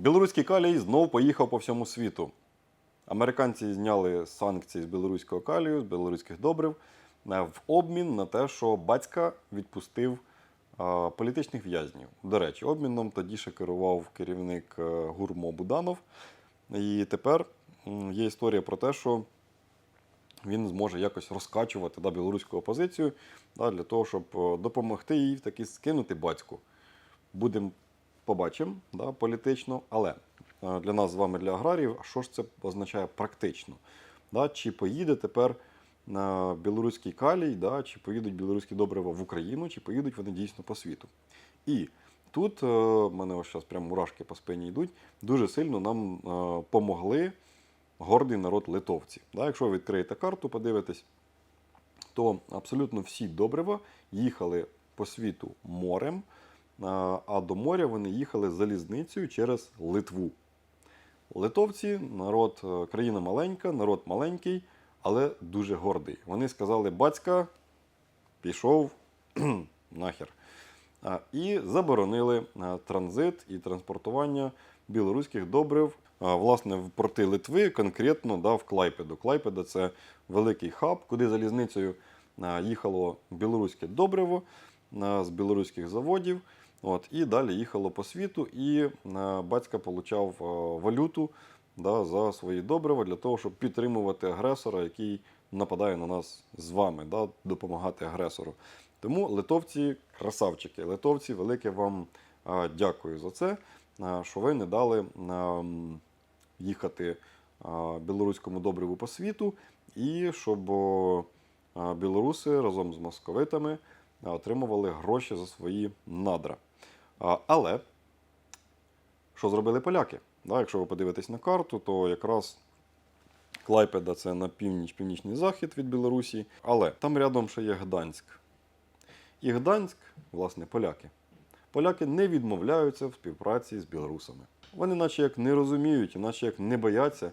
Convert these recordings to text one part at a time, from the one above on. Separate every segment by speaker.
Speaker 1: Білоруський калій знов поїхав по всьому світу. Американці зняли санкції з білоруського калію, з білоруських добрив е, в обмін на те, що батька відпустив е, політичних в'язнів. До речі, обміном тоді ще керував керівник е, Гурмо Буданов. І тепер є історія про те, що він зможе якось розкачувати да, білоруську опозицію да, для того, щоб допомогти їй таки скинути батьку. Будемо побачимо да, політично, але е, для нас з вами, для аграріїв, що ж це означає практично? Да, чи поїде тепер на білоруський калій, да, чи поїдуть білоруські добрива в Україну, чи поїдуть вони дійсно по світу. І тут е, в мене ось зараз прям мурашки по спині йдуть. Дуже сильно нам е, помогли гордий народ литовці. Да, якщо ви відкриєте карту, подивитесь, то абсолютно всі добрива їхали по світу морем, а до моря вони їхали залізницею через Литву. Литовці, народ, е, країна маленька, народ маленький, але дуже гордий. Вони сказали: батька пішов нахер. І заборонили а, транзит і транспортування білоруських добрив, власне, в порти Литви, конкретно да, в Клайпеду. Клайпеда це великий хаб, куди залізницею їхало білоруське добриво з білоруських заводів. От, і далі їхало по світу, і а, батька получав а, валюту да, за свої добрива для того, щоб підтримувати агресора, який нападає на нас з вами, да, допомагати агресору. Тому литовці красавчики, литовці, велике вам а, дякую за це, що ви не дали їхати білоруському добриву по світу, і щоб білоруси разом з московитами отримували гроші за свої надра. Але що зробили поляки? Якщо ви подивитесь на карту, то якраз Клайпеда це на північ, північний захід від Білорусі, але там рядом ще є Гданськ. І Гданськ, власне, поляки. Поляки не відмовляються в співпраці з білорусами. Вони, наче як не розуміють, наче як не бояться е,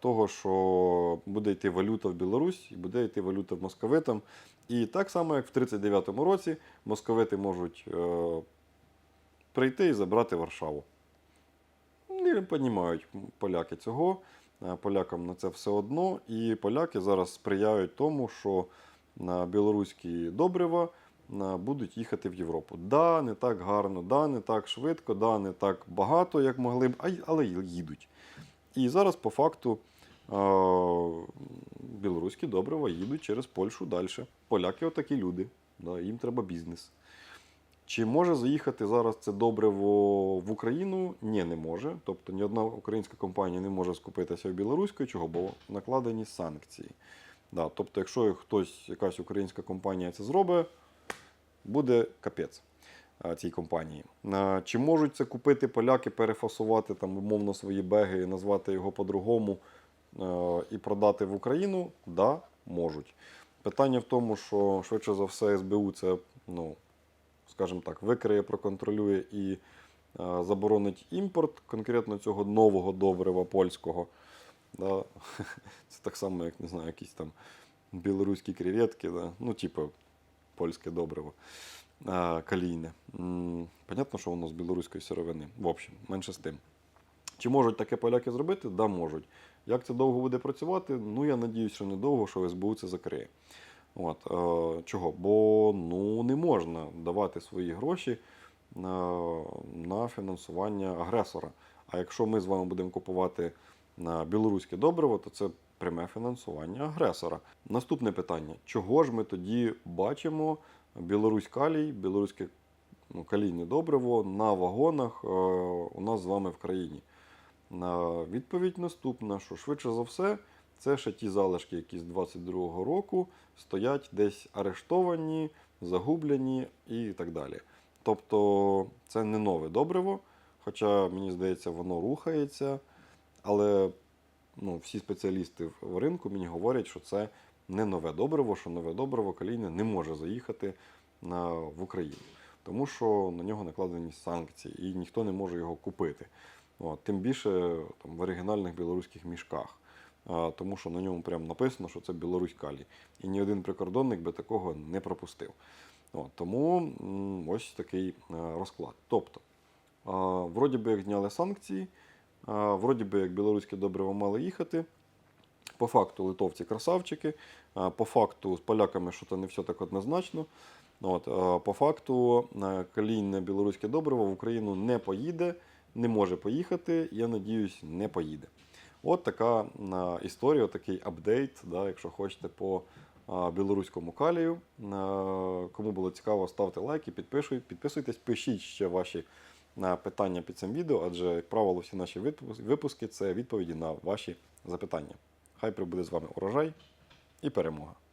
Speaker 1: того, що буде йти валюта в Білорусь і буде йти валюта в московитам. І так само, як в 39-му році, московити можуть е, прийти і забрати Варшаву. Не розуміють поляки цього. Е, Полякам на це все одно. І поляки зараз сприяють тому, що на білоруські добрива е, будуть їхати в Європу. Да, не так гарно, да, не так швидко, да, не так багато, як могли б, але їдуть. І зараз, по факту, білоруські добрива їдуть через Польщу далі. Поляки отакі люди. Їм треба бізнес. Чи може заїхати зараз це добриво в Україну? Ні, не може. Тобто ні одна українська компанія не може скупитися в білоруської, чого, бо накладені санкції. Да, тобто, якщо хтось, якась українська компанія це зробить, буде капець цій компанії. Чи можуть це купити поляки, перефасувати там, умовно свої беги і назвати його по-другому і продати в Україну? Да, можуть. Питання в тому, що швидше за все СБУ це, ну, скажімо так, викриє, проконтролює і заборонить імпорт конкретно цього нового добрива польського. Да. Це так само, як не знаю, якісь там білоруські креветки, да. ну, типу, польське добриво калійне. Понятно, що воно з білоруської сировини. В общем, менше з тим. Чи можуть таке поляки зробити? Да, можуть. Як це довго буде працювати? Ну, я надіюсь, що недовго, що СБУ це закриє. От, е, чого? Бо ну, не можна давати свої гроші на, на фінансування агресора. А якщо ми з вами будемо купувати білоруське добриво, то це пряме фінансування агресора. Наступне питання: чого ж ми тоді бачимо Білорусь калій, білоруське ну, калійне добриво на вагонах е, у нас з вами в країні? Відповідь наступна, що швидше за все, це ще ті залишки, які з 22-го року стоять десь арештовані, загублені і так далі. Тобто це не нове добриво, хоча мені здається, воно рухається, але ну, всі спеціалісти в ринку мені говорять, що це не нове добриво, що нове добриво калійне не може заїхати в Україну, тому що на нього накладені санкції і ніхто не може його купити. От, тим більше там, в оригінальних білоруських мішках. А, тому що на ньому прямо написано, що це Білорусь калій. І ні один прикордонник би такого не пропустив. От, тому ось такий е, розклад. Тобто, А, Вроді би як зняли санкції, а, вроді би як білоруське добриво мали їхати. По факту литовці красавчики, по факту з поляками що то не все так однозначно. От, по факту е, калійне білоруське добриво в Україну не поїде, не може поїхати, я надіюсь, не поїде. От така історія, такий апдейт, да, якщо хочете, по білоруському калію. Е, Кому було цікаво, ставте лайки, підписуйтесь, пишіть ще ваші питання під цим відео, адже, як правило, всі наші випуски це відповіді на ваші запитання. Хай прибуде з вами урожай і перемога.